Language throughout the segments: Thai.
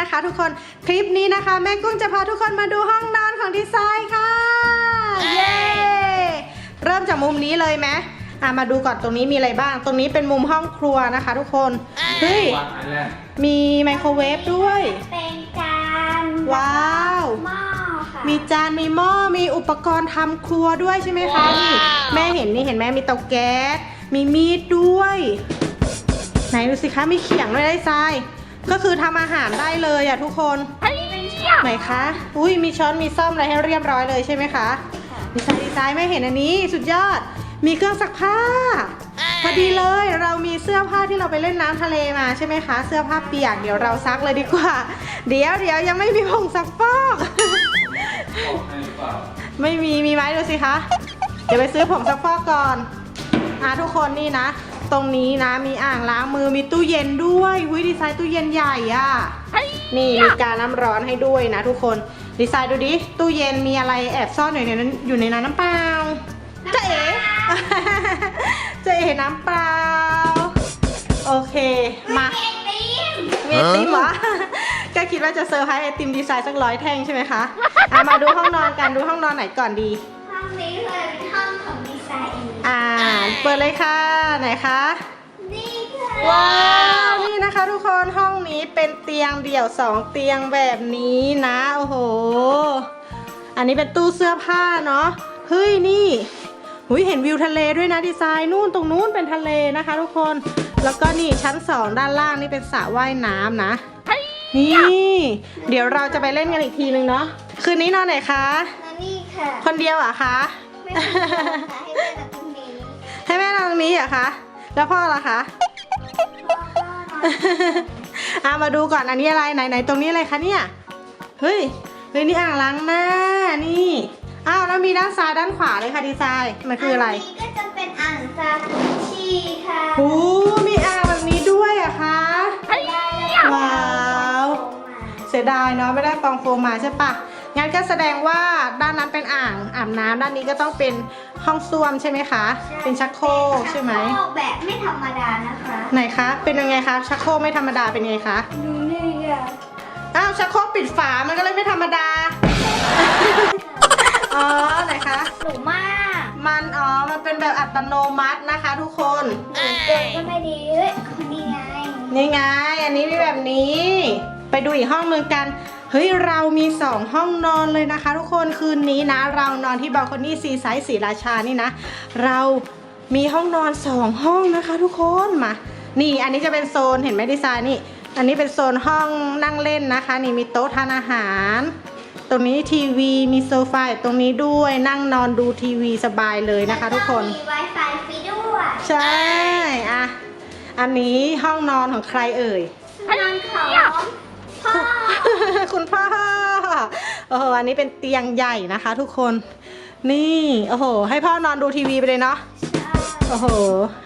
นะคะ ทุกคนคลิปนี้นะคะ แม่กุ้งจะพาทุกคนมาดูห้องนอนของดีไซน์ค่ะเย้เริ่มจากมุมนี้เลยไหมอะมาดูก่อนตรงนี้มีอะไรบ้าง ตรงนี้เป็นมุมห้องครัวนะคะ ทุกคนเฮ้ยวางอันแรกมีไมโครเวฟด้วย เป็นจานว้าวหม้อค่ะมีจานมีหม้อมีอุปกรณ์ทำครัวด้วยใช่ไหมคะนี่แม่เห็นนี่เห็นไหมมีเตาแก๊สมีมีดด้วย ไหนดูสิคะมีเขียงด้วยได้ทราย ก็คือทำอาหารได้เลยอะทุกคนอันนี้เป็นช้อนไหนคะ อุ้ยมีช้อนมีซ่อมอะไรให้เรียบร้อยเลยใช่ไหมคะดีไซน์ดีไซน์ไม่เห็นอันนี้สุดยอด มีเครื่องซักผ้าพอดีเลยเรามีเสื้อผ้าที่เราไปเล่นน้ำทะเลมาใช่ไหมคะ เสื้อผ้าเปียกเดี๋ยวเราซักเลยดีกว่า เดี๋ยวเดี๋ยวยังไม่มีผงซักฟอกบอกให้หรือเปล่าไม่มีมีไหมดูสิคะ เดี๋ยวไปซื้อผงซักฟอกก่อนอะทุกคนนี่นะ ตรงนี้นะมีอ่างล้างมือมีตู้เย็นด้วยหุยดีไซน์ตู้เย็นใหญ่อะนี่มีการน้ำร้อนให้ด้วยนะทุกคนดีไซน์ดูดิตู้เย็นมีอะไรแอบซ่อนอยู่ในนั้นอยู่ในนั้นน้ำเปล่าจะเอ๋จะเอ๋น้ำเปล่าโอเคมาไอติมมีไอติมเหรอก็คิดว่าจะเซอร์ไพรส์ไอติมดีไซน์สักร้อยแท่งใช่ไหมคะอะมาดูห้องนอนกันดูห้องนอนไหนก่อนดี ห้องนี้เลยเป็นห้องข องดีไซน์เองอ่าเปิดเลยค่ะไหนคะนี่ค่ะว้าวนี่นะคะ ทุกคนห้องนี้เป็นเตียงเดี่ยวสองเตียงแบบนี้นะโอ้โห อันนี้เป็นตู้เสื้อผ้าเนาะเฮ้ยนี่หุยเห็นวิวทะเลด้วยนะดีไซน์นู่นตรงนู้นเป็นทะเลนะคะ ทุกคนแล้วก็นี่ชั้นสองด้านล่างนี่เป็นสระว่ายน้ำนะนี่เดี๋ยวเราจะไปเล่นกันอีกทีนึงเนาะคืนนี้นอนไหนคะและนี่ค่ะ คนเดียวเหรอะคะไม่เป็นไรค่ะให้เป็นแบบตรงนี้ ให้แม่นอนตรงนี้เหรอะคะ แล้วพ่อล่ะคะพ่อก็นอนอะมาดูก่อนอันนี้อะไรไหนไหนตรงนี้อะไรคะเนี่ยเฮ้ยเฮ้ยนี่อ่างล้างหน้านี่อ้าวแล้วมีด้านซ้ายด้านขวาเลยค่ะดีไซน์มันคืออะไรนนี้ก็จะเป็นอ่างซากุชิค่ะโอ้มีอ่างแบบนี้ด้วยเหรอะคะได้แล้วว้าวเสียดายเนาะไม่ได้ฟองโฟมมาใช่ปะ งั้นก็แสดงว่าด้านนั้นเป็นอ่างอาบน้ำด้านนี้ก็ต้องเป็นห้องส้วมใช่ไหมคะ เป็นชักโครกใช่ไหมชักโครกแบบไม่ธรรมดานะคะ ไหนคะ เป็นยังไงคะ ชักโครกไม่ธรรมดาเป็นไงคะดูนี่ค่ะอ้าวชักโครกปิดฝามันก็เลยไม่ธรรมดา อ๋อไหนคะหนูมาก มันอ๋อ มันเป็นแบบอัตโนมัตินะคะ ทุกคนหนูเกิดก็ไม่ดีเฮ้ยนี่ไง นี่ไง อันนี้มีแบบนี้ ไปดูอีกห้องหนึงกันเฮ้ยเรามีสองห้องนอนเลยนะคะ ทุกคนคืนนี้นะ เรานอนที่บาลคอนี่ซีไซส์สีราชานี่นะ เรามีห้องนอนสองห้องนะคะ ทุกคนมา นี่อันนี้จะเป็นโซนเห็นไหมดีไซน์นี่อันนี้เป็นโซนห้องนั่งเล่นนะคะ นี่มีโต๊ะทานอาหาร ตรงนี้ทีวีมีโซฟาอยู่ตรงนี้ด้วยนั่งนอนดูทีวีสบายเลยนะคะ ทุกคนแล้วมี Wi-Fi ฟรีด้วยใช่อะอันนี้ห้องนอนของใครเอ่ยนอนของ พ่อ คุณพ่อโอ้โหอันนี้เป็นเตียงใหญ่นะคะทุกคน นี่โอ้โห ให้พ่อนอนดูทีวีไปเลยเนาะโอ้โห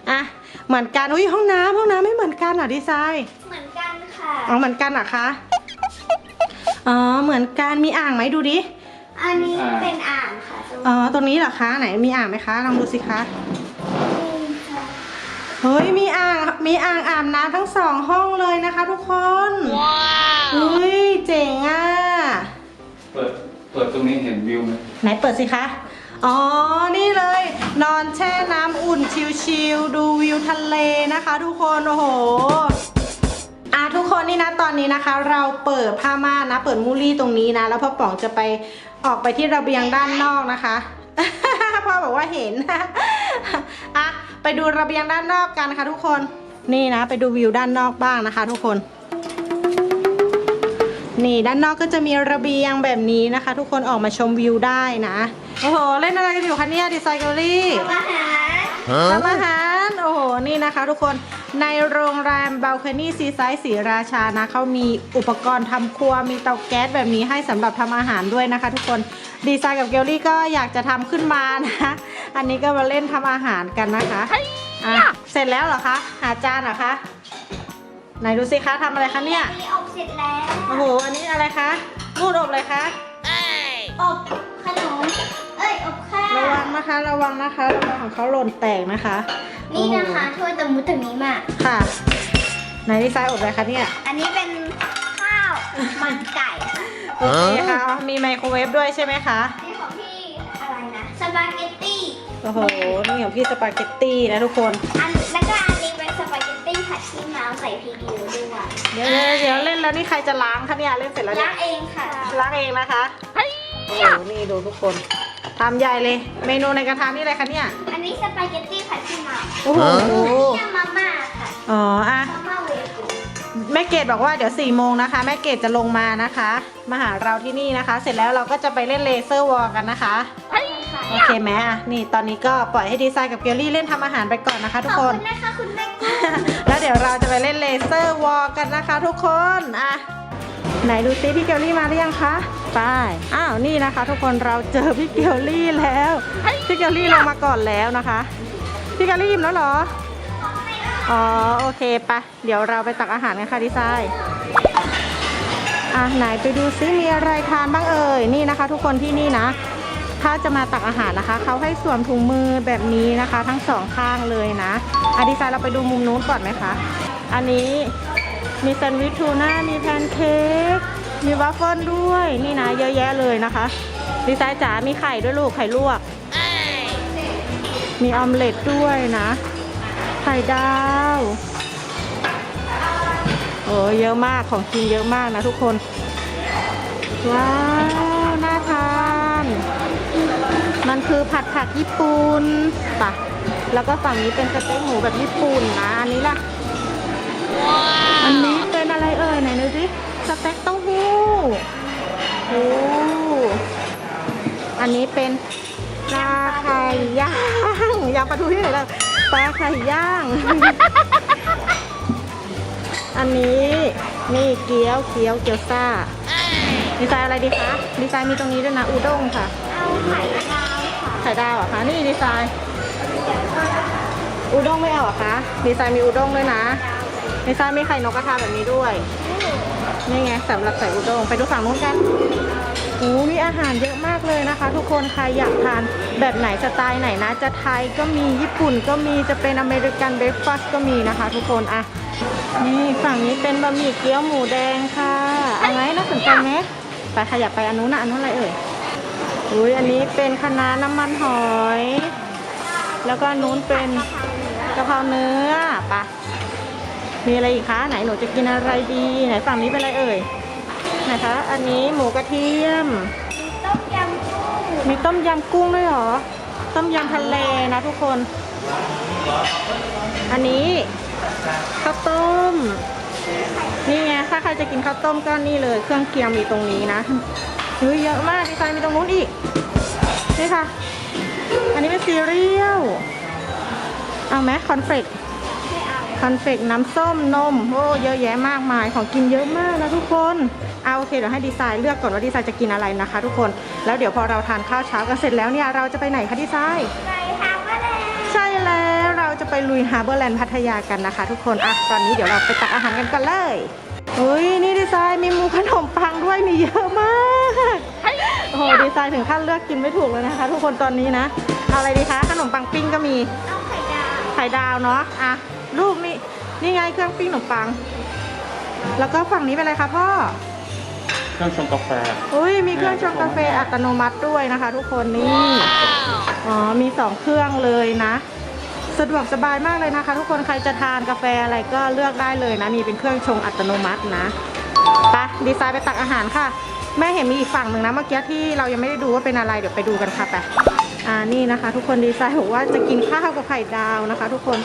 อะเหมือนกันอุ้ยห้องน้ำห้องน้ำไม่เหมือนกันเหรอดีไซน์เหมือนกันค่ะอ๋อเหมือนกันเหรอคะอ๋อเหมือนกันมีอ่างไหมดูดิอันนี้เป็นอ่างค่ะตรงอ๋อตรงนี้เหรอคะไหนมีอ่างไหมคะลองดูสิคะนี้ค่ะเฮ้ยมีอ่างมีอ่างอาบน้ำทั้งสองห้องเลยนะคะทุกคนว้าว เฮ้ยเจ๋งอะ เปิด เปิดตรงนี้เห็นวิวไหมไหนเปิดสิคะ อ๋อ นี่เลย นอนแช่น้ำอุ่นชิลๆ ดูวิวทะเลนะคะทุกคน โอ้โหอะทุกคนนี่นะตอนนี้นะคะ เราเปิดผ้าม่านนะ เปิดมูลี่ตรงนี้นะ แล้วพ่อป๋องจะไปออกไปที่ระเบียงด้านนอกนะคะ พ่อบอกว่าเห็นอะไปดูระเบียงด้านนอกกันค่ะทุกคนนี่นะ ไปดูวิวด้านนอกบ้างนะคะ ทุกคน นี่ด้านนอกก็จะมีระเบียงแบบนี้นะคะ ทุกคนออกมาชมวิวได้นะโอ้โหเล่นอะไรกันอยู่คะเนี่ยดีไซน์แกลลี่ทำอาหารทำอาหารโอ้โหนี่นะคะ ทุกคนในโรงแรมบ a ลค n นี่ซีไซส์สีราชานะเขามีอุปกรณ์ทำครัวมีเตาแก๊สแบบนี้ให้สำหรับทำอาหารด้วยนะคะ ทุกคนดีไซน์กับเกลลี่ก็อยากจะทำขึ้นมานะอันนี้ก็มาเล่นทำอาหารกันนะคะอะเสร็จแล้วเหรอคะหาจานเหรอคะ ไหนดูสิคะทำอะไรคะเนี่ย อันนี้อบเสร็จแล้วโอ้โห อันนี้อะไรคะนูดอบเลยคะ อบขนม เอ้ย อบข้าว ระวังนะคะ ระวังนะคะระวังของเขาหล่นแตกนะคะนี่นะคะถ้วยตะมุตะมิมาค่ะ ไหนดีไซน์อบอะไรคะเนี่ย อันนี้เป็นข้าวมันไก่ค่ะโอเคค่ะ มีไมโครเวฟด้วยใช่ไหมคะ นี่ของพี่อะไรนะ สปาเกตตี้ โอ้โห นี่ของพี่สปาเกตตี้นะทุกคน อันแล้วก็ ใส่พริกเยอะด้วยเดี๋ยวเดี๋ยวเดี๋ยวเล่นแล้วนี่ใครจะล้างคะเนี่ยเล่นเสร็จแล้วเนี่ล้ายงเองค่ะล้างเองนะคะโอ้โหนี่ดูทุกคนทำใหญ่เลย เมนูในกระทะนี่อะไรคะเนี่ยอันนี้สปาเกตตี้ผัดชีน้ำโอ้โหนี่มาม่าค่ะอ๋ออะ มาม่าเวฟแม่เกดบอกว่าเดี๋ยว4ี่โมงนะคะ แม่เกดจะลงมานะคะ มาหาเราที่นี่นะคะ เสร็จแล้วเราก็จะไปเล่นเลเซอร์วอลกันนะคะ โอเคไหมอะนี่ตอนนี้ก็ปล่อยให้ดีไซน์กับเกลลี่เล่นทำอาหารไปก่อนนะคะ ทุกขอบคนคุณนะคะคุณแม่กุ้งแล้วเดี๋ยวเราจะไปเล่นเลเซอร์วอลกันนะคะ ทุกคนอะไหนดูซิพี่เกลลี่มาหรือยังคะไปอ้าวนี่นะคะ ทุกคนเราเจอพี่เกลลี่แล้วพี่เกลลี่ลงมาก่อนแล้วนะคะพี่เกลลี่ยิ้มแล้วเหรออ๋อโอเคปะเดี๋ยวเราไปตักอาหารกันค่ะดีไซน์อะไหนไปดูซิมีอะไรทานบ้างเอ่ยนี่นะคะ ทุกคนที่นี่นะ ถ้าจะมาตักอาหารนะคะเขาให้สวมถุงมือแบบนี้นะคะ ทั้งสองข้างเลยนะอะดีไซน์เราไปดูมุมนู้นก่อนไหมคะ อันนี้มีแซนด์วิชทูน่ามีแพนเค้กมีวัฟเฟิลด้วยนี่นะเยอะแยะเลยนะคะ ดีไซน์จ๋ามีไข่ด้วยลูกไข่ลวก มีออมเล็ตด้วยนะ ไข่ดาวโอ้เยอะมากของกินเยอะมากนะทุกคน ว้าว มันคือผัดผักญี่ปุ่นปะแล้วก็ฝั่งนี้เป็นสเต็กหมูแบบญี่ปุ่นนะ อันนี้ล่ะ อันนี้เป็นอะไรเอ่ยไหนดูสิ สเต็กเต้าหู้โอ้อันนี้เป็นปลาไข่ย่างย่างปลาทูที่ไหนล่ะปลาไข่ย่าง อันนี้นี่เกี๊ยวเกี๊ยวเกี๊ยวซ่าดีไซน์อะไรดีคะ ดีไซน์มีตรงนี้ด้วยนะ อูด้งค่ะ เอาไข่ดาวค่ะ ไข่ดาวเหรอคะ นี่ดีไซน์อูด้งไม่เอาเหรอคะ ดีไซน์มีอูด้งด้วยนะ ดีไซน์มีไข่นกกระทาแบบนี้ด้วย นี่ไงสำหรับใส่อูด้ง ไปดูฝั่งนู้นกันโอ้มีอาหารเยอะมากเลยนะคะ ทุกคนใครอยากทานแบบไหนสไตล์ไหนนะ จะไทยก็มีญี่ปุ่นก็มีจะเป็นอเมริกันเบรคฟาสต์ก็มีนะคะ ทุกคนอะนี่ฝั่งนี้เป็นบะหมี่เกี๊ยวหมูแดงค่ะเอาไหมน่าสนใจไหมไปขยับไปอันนู้นนะอันนู้นอะไรเอ่ย อุ้ยอันนี้เป็นคะน้าน้ำมันหอย แล้วก็นนู้นเป็นกะเพราเนื้อปะมีอะไรอีกคะ ไหนหนูจะกินอะไรดี ไหนฝั่งนี้เป็นอะไรเอ่ยไหนคะอันนี้หมูกระเทียม ต้มยำกุ้งมีต้มยำกุ้งด้วยเหรอ ต้มยำทะเลนะทุกคน อันนี้ข้าวต้ม นี่ไง ถ้าใครจะกินข้าวต้มก็นี่เลย เครื่องเคียงมีตรงนี้นะ เฮ้ยเยอะมากดีไซน์มีตรงนู้นอีก นี่ค่ะ อันนี้เป็นซีเรียล เอาไหมคอนเฟกคอนเฟกน้ำส้มนมโอ้เยอะแยะมากมายของกินเยอะมากนะทุกคนเอาโอเคเดี๋ยวให้ดีไซน์เลือกก่อนว่าดีไซน์จะกินอะไรนะคะ ทุกคนแล้วเดี๋ยวพอเราทานข้าวเช้ากันเสร็จแล้วเนี่ยเราจะไปไหนคะดีไซน์ไก่ทำก็ได้ใช่แล้วเราจะไปลุยฮาร์เบอร์แลนด์พัทยากันนะคะ ทุกคนอะตอนนี้เดี๋ยวเราไปตักอาหารกันกันเลยเฮ้ยนี่ดีไซน์มีหมูขนมปังด้วยมีเยอะมากโอ้โหดีไซน์ถึงขั้นเลือกกินไม่ถูกเลยนะคะ ทุกคนตอนนี้นะเอาอะไรดีคะขนมปังปิ้งก็มีเอาไข่ดาวไข่ดาวเนาะอะรูปนี่นี่ไงเครื่องปิ้งขนมปัง แล้วก็ฝั่งนี้เป็นอะไรคะพ่อเครื่องชงกาแฟอุ้ยมีเครื่องชงกาแฟอัตโนมัติด้วยนะคะ ทุกคนนี่อ๋อมีสองเครื่องเลยนะ สะดวกสบายมากเลยนะคะ ทุกคนใครจะทานกาแฟอะไรก็เลือกได้เลยนะนี่เป็นเครื่องชงอัตโนมัตินะไปดีไซน์ไปตักอาหารค่ะ แม่เห็นมีอีกฝั่งหนึ่งนะเมื่อกี้ที่เรายังไม่ได้ดูว่าเป็นอะไรเดี๋ยวไปดูกันค่ะไปอ่านี่นะคะ ทุกคนดีไซน์บอกว่าจะกินข้าวกับไข่ดาวนะคะ ทุกคน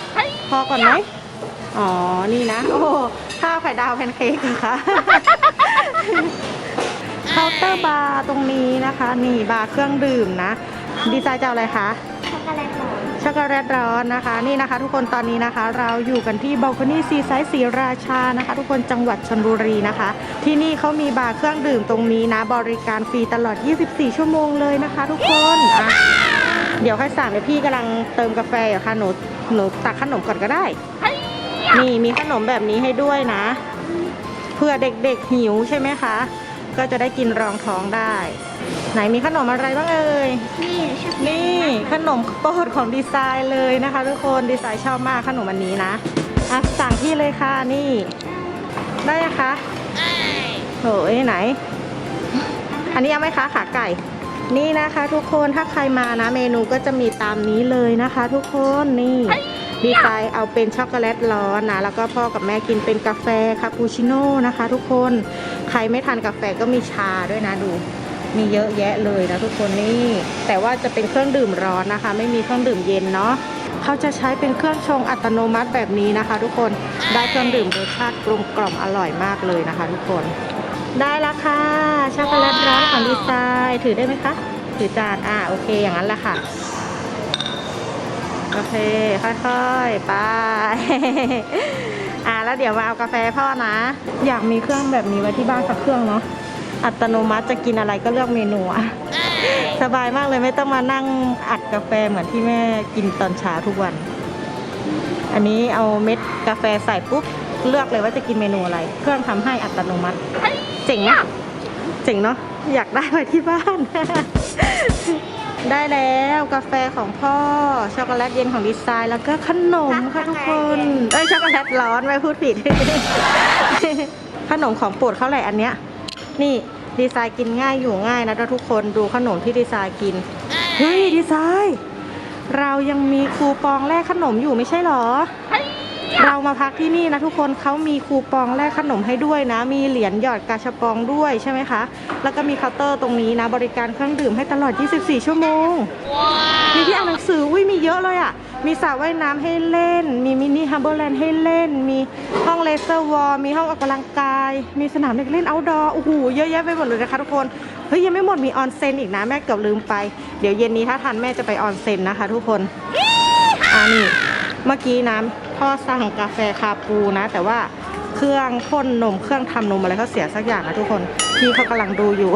พอก่อนไหมอ๋อ นี่นะ โอ้ข้าวไข่ดาวแพนเค้กนะคะเคาน์เตอร์บาร์ตรงนี้นะคะ นี่บาร์เครื่องดื่มนะ ดีไซน์จะอะไรคะช็อกโกแลตหอ ช็อกโกแลตร้อนนะคะนี่นะคะ ทุกคนตอนนี้นะคะ เราอยู่กันที่บัลคอนี่ซีไซส์ศรีราชานะคะ ทุกคนจังหวัดชลบุรีนะคะ ที่นี่เขามีบาร์เครื่องดื่มตรงนี้นะ บริการฟรีตลอด 24 ชั่วโมงเลยนะคะ ทุกคนอะเดี๋ยวให้สั่งเดี๋ยวพี่กำลังเติมกาแฟอยู่ค่ะหนูหนูตักขนมก่อนก็ได้นี่มีขนมแบบนี้ให้ด้วยนะ เพื่อเด็กๆหิวใช่ไหมคะ ก็จะได้กินรองท้องได้ ไหนมีขนมอะไรบ้างเอ่ย นี่ชอบนี่ขนมโปรดของดีไซน์เลยนะคะทุกคนดีไซน์ชอบมากขนมอันนี้นะอะสั่งที่เลยค่ะนี่ ได้ยังคะโหยไหน อันนี้เอาไหมคะขาไก่ นี่นะคะ ทุกคนถ้าใครมานะ เมนูก็จะมีตามนี้เลยนะคะ ทุกคนนี่ดีไซน์เอาเป็นช็อกโกแลตร้อนนะ แล้วก็พ่อกับแม่กินเป็นกาแฟคาปูชิโน่นะคะ ทุกคนใครไม่ทานกาแฟก็มีชาด้วยนะดู มีเยอะแยะเลยนะทุกคนนี่ แต่ว่าจะเป็นเครื่องดื่มร้อนนะคะ ไม่มีเครื่องดื่มเย็นเนาะเขาจะใช้เป็นเครื่องชงอัตโนมัติแบบนี้นะคะ ทุกคนได้เครื่องดื่มรสชาติกลมกล่อมอร่อยมากเลยนะคะ ทุกคน ได้และค่ะช็อกโกแลตร้อนของดีไซน์ถือได้ไหมคะถือจานอ่าโอเคอย่างนั้นแหละค่ะโอเคค่อยๆไปอ่าแล้วเดี๋ยวมาเอากาแฟพ่อนะ อยากมีเครื่องแบบนี้ไว้ที่บ้านสักเครื่องเนาะ อัตโนมัติจะกินอะไรก็เลือกเมนูอะสบายมากเลยไม่ต้องมานั่งอัดกาแฟเหมือนที่แม่กินตอนเช้าทุกวัน อันนี้เอาเม็ดกาแฟใส่ปุ๊บเลือกเลยว่าจะกินเมนูอะไร เครื่องทำให้อัตโนมัติ เจ๋งอะเจ๋งเนาะอยากได้ไว้ที่บ้าน ได้แล้วกาแฟของพ่อช็อกโกแลตเย็นของดีไซน์แล้วก็ขนมค่ะทุกคนเอ้ยช็อกโกแลตร้อนไม่พูดผิด ขนมของโปรดเขาแหละอันเนี้ย นี่ดีไซน์กินง่ายอยู่ง่ายนะทุกคนดูขนมที่ดีไซน์กิน เฮ้ยดีไซน์ เรายังมีคูปองแลกขนมอยู่ไม่ใช่หรอ เรามาพักที่นี่นะทุกคนเขามีคูปองแลกขนมให้ด้วยนะ มีเหรียญหยอดกาชาปองด้วยใช่ไหมคะ แล้วก็มีเคาน์เตอร์ตรงนี้นะ บริการเครื่องดื่มให้ตลอด 24 ชั่วโมง มีที่อ่านหนังสืออุ้ยมีเยอะเลยอะ มีสระว่ายน้ำให้เล่น มีมินิฮัมเบอร์แลนด์ให้เล่น มีห้องเลเซอร์วอลมีห้องออกกำลังกาย มีสนามเด็กเล่นเอาท์ดอร์โอ้โหเยอะแยะไปหมดเลยนะคะทุกคน เฮ้ยยังไม่หมดมีออนเซ็นอีกนะแม่เกือบลืมไป เดี๋ยวเย็นนี้ถ้าทันแม่จะไปออนเซ็นนะคะ ทุกคนอ่านี่เมื่อกี้น้ำพ่อสั่งกาแฟคาปูนะ แต่ว่าเครื่องพ่นนมเครื่องทำนมอะไรเขาเสียสักอย่างนะทุกคนพี่เขากำลังดูอยู่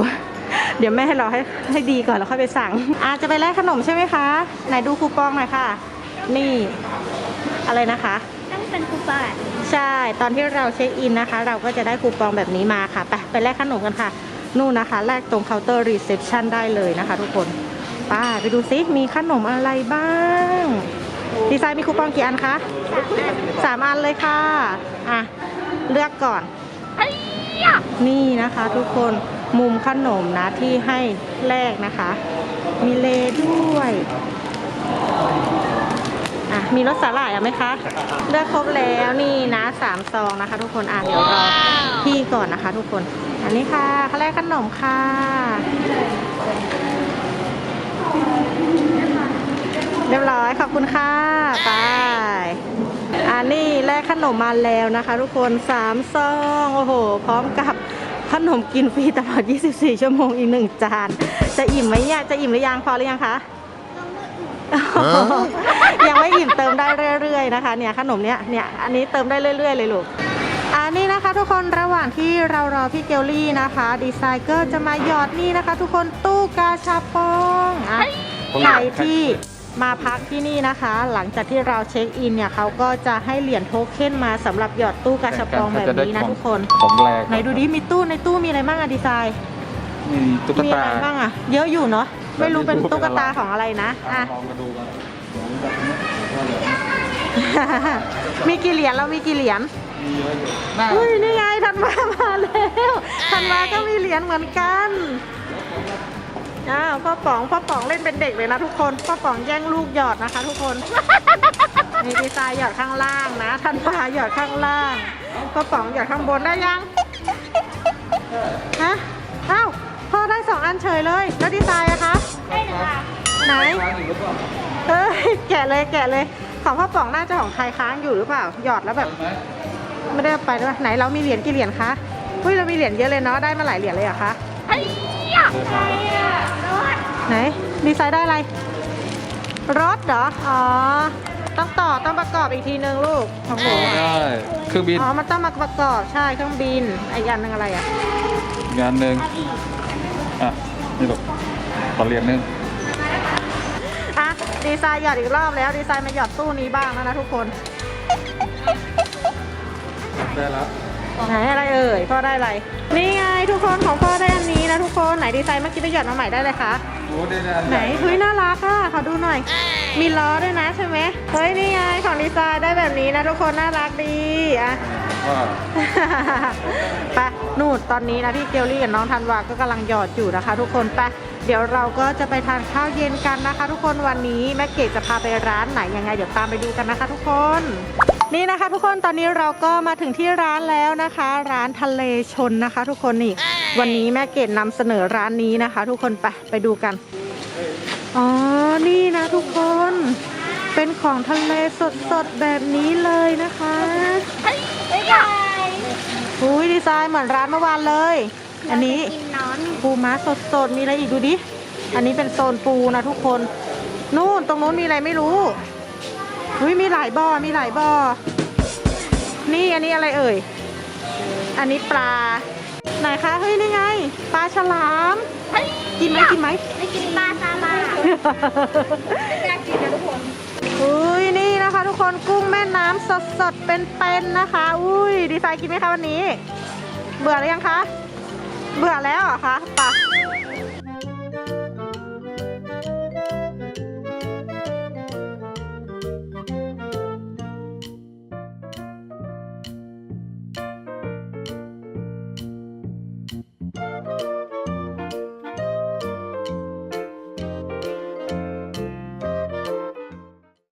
เดี๋ยวแม่ให้รอให้ให้ดีก่อนแล้วค่อยไปสั่งอาจะไปแลกขนมใช่ไหมคะ ไหนดูคูปองหน่อยค่ะ นี่อะไรนะคะต้องเป็นคูปองใช่ ตอนที่เราเช็คอินนะคะ เราก็จะได้คูปองแบบนี้มาค่ะ ไปไปแลกขนมกันค่ะ นู่นนะคะ แลกตรงเคาน์เตอร์รีเซพชันได้เลยนะคะ ทุกคนป้าไปดูซิมีขนมอะไรบ้าง ดีไซน์มีคูปองกี่อันคะสามอันเลยค่ะ อะ เลือกก่อนนี่นะคะทุกคนมุมขนมนะที่ให้แลกนะคะ มีเลด้วยอะ มีรสสาหร่ายเอาไหมคะเลือกครบแล้วนี่นะสามซองนะคะ ทุกคนอะเดี๋ยวรอพี่ก่อนนะคะ ทุกคน อันนี้ค่ะเขาแรกขนมค่ะเรียบร้อยขอบคุณค่ะไปอันนี้แลกขนมมาแล้วนะคะ ทุกคนสามซองโอ้โห พร้อมกับขนมกินฟรีตลอด 24 ชั่วโมงอีกหนึ่งจาน จะอิ่มไหมเนี่ยจะอิ่มหรือยังพอหรือยังคะ ยังไม่อิ่มเติมได้เรื่อยๆนะคะเนี่ยขนมเนี้ยเนี่ยอันนี้เติมได้เรื่อยๆเลยลูกอันนี้นะคะทุกคนระหว่างที่เรารอพี่เกลลี่นะคะ ดีไซน์เกอร์จะมาหยอดนี่นะคะ ทุกคนตู้กาชาปองอะใครที่มาพักที่นี่นะคะ หลังจากที่เราเช็คอินเนี่ยเขาก็จะให้เหรียญโทเค็นมาสำหรับหยอดตู้กาชาปองแบบนี้นะทุกคนของแรงไหนดูดิมีตู้ในตู้มีอะไรบ้างอะดีไซน์มีตุ๊กมีอะตาไรบ้างอะเยอะอยู่เนาะ ไม่รู้เป็นตุ๊กตาของอะไรนะอะลองมาดูกันมีกี่เหรียญเรามีกี่เหรียญมีเยอะอยู่น่าอุ้ยนี่ไงธันวามาแล้วธันวาก็มีเหรียญเหมือนกันอ้าวพ่อป๋องพ่อป๋องเล่นเป็นเด็กเลยนะทุกคนพ่อป๋องแย่งลูกหยอดนะคะ ทุกคนมีดีไซน์หยอดข้างล่างนะธันวาหยอดข้างล่างพ่อป๋องหยอดข้างบนได้ยังฮะอ้าวพ่อได้สองอันเฉยเลย แล้วดีไซน์อะคะ ได้หนึ่งค่ะไหนร้านอีกหรือเปล่าเอ้ยแกะเลยแกะเลย ของพ่อป๋องน่าจะของใครค้างอยู่หรือเปล่า หยอดแล้วแบบ ไหมไม่ได้เอาไปด้วยไหนเรามีเหรียญกี่เหรียญคะเฮ้ยเรามีเหรียญเยอะเลยเนาะได้มาหลายเหรียญเลยเหรอคะใครอะรถไหนดีไซน์ได้อะไรรถเหรออ๋อต้องต่อต้องประกอบอีกทีนึงลูกของหนูอะได้เครื่องบินอ๋อมันต้องมาประกอบใช่เครื่องบินไอ้ยันนึงอะไรอะงานหนึ่งอะนี่ลูก ขอเหรียญหนึ่งอะดีไซน์หยอดอีกรอบแล้ว ดีไซน์มาหยอดตู้นี้บ้างแล้วนะทุกคน ได้แล้วไหนอะไรเอ่ยพ่อได้อะไร นี่ไงทุกคนของพ่อได้อันนี้นะทุกคนไหนดีไซน์เมื่อกี้ไปหยอดมาใหม่ได้เลยคะโอ้ได้ได้อัไหนญ่เฮ้ยน่ารักอะขอดูหน่อย มีล้อด้วยนะใช่ไหมเฮ้ยนี่ไงของดีไซน์ได้แบบนี้นะทุกคนน่ารักดีอะพ่อผ้าไปนู่นตอนนี้นะพี่เกลลี่กับน้องธันวาก็กำลังหยอดอยู่นะคะ ทุกคนไปเดี๋ยวเราก็จะไปทานข้าวเย็นกันนะคะ ทุกคนวันนี้แม่เกดจะพาไปร้านไหนยังไงเดี๋ยวตามไปดูกันนะคะ ทุกคน นี่นะคะ ทุกคนตอนนี้เราก็มาถึงที่ร้านแล้วนะคะ ร้านทะเลชนนะคะ ทุกคนนี่ วันนี้แม่เกดนำเสนอร้านนี้นะคะ ทุกคนไปไปดูกันอ๋อนี่นะ ทุกคน เป็นของทะเลสดๆแบบนี้เลยนะคะไม่ได้อุ้ยดีไซน์เหมือนร้านเมื่อวานเลย อันนี้กินนอน ปูม้าสดๆ มีอะไรอีกดูดิ อันนี้เป็นโซนปูนะทุกคน นู่นตรงนู้นมีอะไรไม่รู้อุ้ยมีหลายบ่อ มีหลายบ่อ นี่อันนี้อะไรเอ่ย อันนี้ปลา ไหนคะ เฮ้ยนี่ไง ปลาฉลาม กินไหมกินไหมไม่กินปลาซาบะน่ากินนะทุกคนอุ้ยนี่นะคะ ทุกคนกุ้งแม่น้ำสดๆเป็นๆนะคะ อุ้ยดีไซน์กินไหมคะวันนี้ เบื่อหรือยังคะ เบื่อแล้วเหรอคะไปะ